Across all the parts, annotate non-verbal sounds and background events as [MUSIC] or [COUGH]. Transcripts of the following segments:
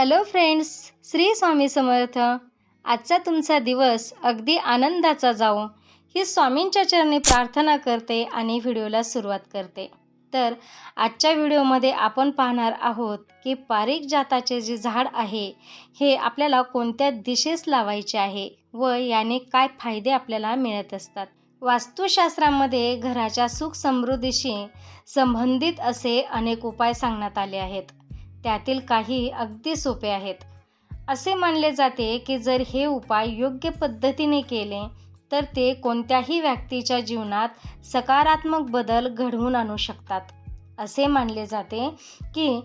Hello friends Shri Swami Samarth. आजचा तुमचा दिवस अगदी आनंदाचा जाऊ ही स्वामींच्या चरणी प्रार्थना करते आणि व्हिडिओला सुरुवात करते. तर आजच्या व्हिडिओमध्ये आपण पाहणार आहोत की पारिक जाताचे जे झाड आहे हे आपल्याला कोणत्या दिशेस लावायचे आहे व याने काय फायदे आपल्याला मिळत असतात. वास्तुशास्त्रामध्ये घराच्या सुख समृद्धीशी संबंधित असे अनेक उपाय सांगण्यात आले आहेत. त्यातील काही अगदी सोपे आहेत. असे मानले जाते की जर हे उपाय योग्य पद्धतीने केले तर ते कोणत्याही व्यक्तीच्या जीवनात सकारात्मक बदल घडवून आणू शकतात. असे मानले जाते की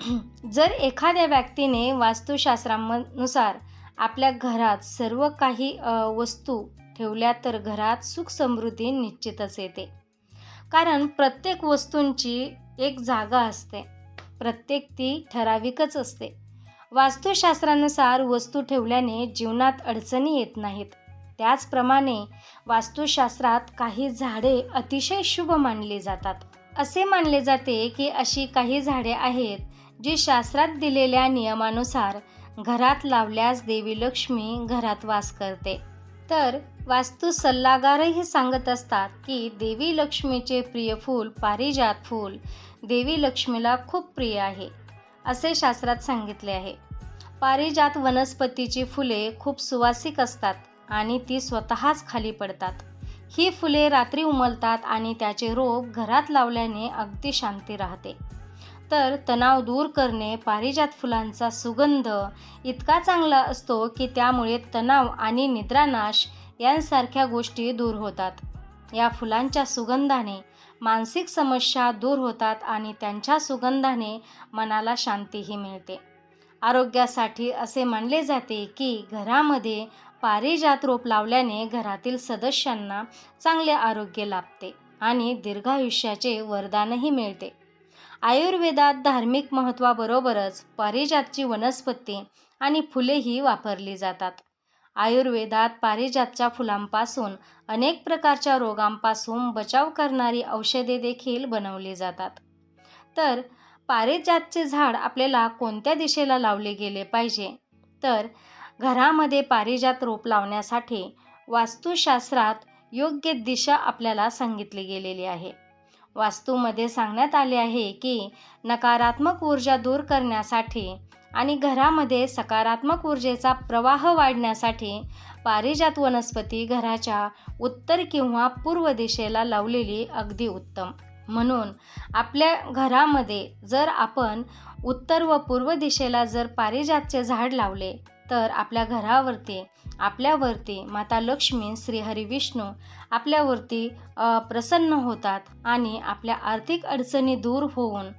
[CLEARS THROAT] जर एखाद्या व्यक्तीने वास्तुशास्त्रानुसार आपल्या घरात सर्व काही वस्तू ठेवल्या तर घरात सुख समृद्धी निश्चितच येते. कारण प्रत्येक वस्तूंची एक जागा असते. प्रत्येक ती ठराविकच असते. वास्तुशास्त्रानुसार वस्तू ठेवल्याने जीवनात अडचणी येत नाहीत. त्याचप्रमाणे वास्तुशास्त्रात काही झाडे अतिशय शुभ मानली जातात. असे मानले जाते की अशी काही झाडे आहेत जी शास्त्रात दिलेल्या नियमानुसार घरात लावल्यास देवी लक्ष्मी घरात वास करते. तर वास्तू सल्लागारही सांगत असतात की देवी लक्ष्मीचे प्रिय फूल पारिजात फूल देवी लक्ष्मीला खूप प्रिय आहे असे शास्त्रात सांगितले आहे. पारिजात वनस्पतीची फुले खूप सुवासिक असतात आणि ती स्वतःच खाली पडतात. ही फुले रात्री उमलतात आणि त्याचे रोप घरात लावल्याने अगदी शांती राहते. तर तणाव दूर करणे पारिजात फुलांचा सुगंध इतका चांगला असतो की त्यामुळे तणाव आणि निद्रानाश यांसारख्या गोष्टी दूर होतात. या फुलांच्या सुगंधाने मानसिक समस्या दूर होतात आणि त्यांच्या सुगंधाने मनाला शांतीही मिळते. आरोग्यासाठी असे मानले जाते की घरामध्ये पारिजात रोप लावल्याने घरातील सदस्यांना चांगले आरोग्य लाभते आणि दीर्घायुष्याचे वरदानही मिळते. आयुर्वेदात धार्मिक महत्त्वाबरोबरच पारिजातची वनस्पती आणि फुलेही वापरली जातात. आयुर्वेदात पारिजातच्या फुलांपासून अनेक प्रकारच्या रोगांपासून बचाव करणारी औषधे देखील बनवली जातात. तर पारिजातचे झाड आपल्याला कोणत्या दिशेला लावले गेले पाहिजे? तर घरामध्ये पारिजात रोप लावण्यासाठी वास्तुशास्त्रात योग्य दिशा आपल्याला सांगितली गेलेली आहे. वास्तूमध्ये सांगण्यात आले आहे की नकारात्मक ऊर्जा दूर करण्यासाठी आणि घरामध्ये सकारात्मक ऊर्जेचा प्रवाह वाढण्यासाठी पारिजात वनस्पती घराच्या उत्तर किंवा पूर्व दिशेला लावलेली अगदी उत्तम. म्हणून आपल्या घरामध्ये जर आपण उत्तर व पूर्व दिशेला जर पारिजातचे झाड लावले तर आपल्या घरावरती आपल्यावरती माता लक्ष्मी श्रीहरी विष्णू आपल्यावरती प्रसन्न होतात आणि आपल्या आर्थिक अडचणी दूर होऊन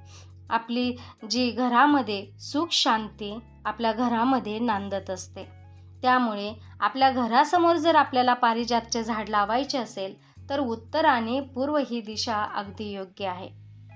आपली जी घरामध्ये सुख शांती आपल्या घरामध्ये नांदत असते. त्यामुळे आपल्या घरासमोर जर आपल्याला पारिजातचे झाड लावायचे असेल तर उत्तर आणि पूर्व ही दिशा अगदी योग्य आहे.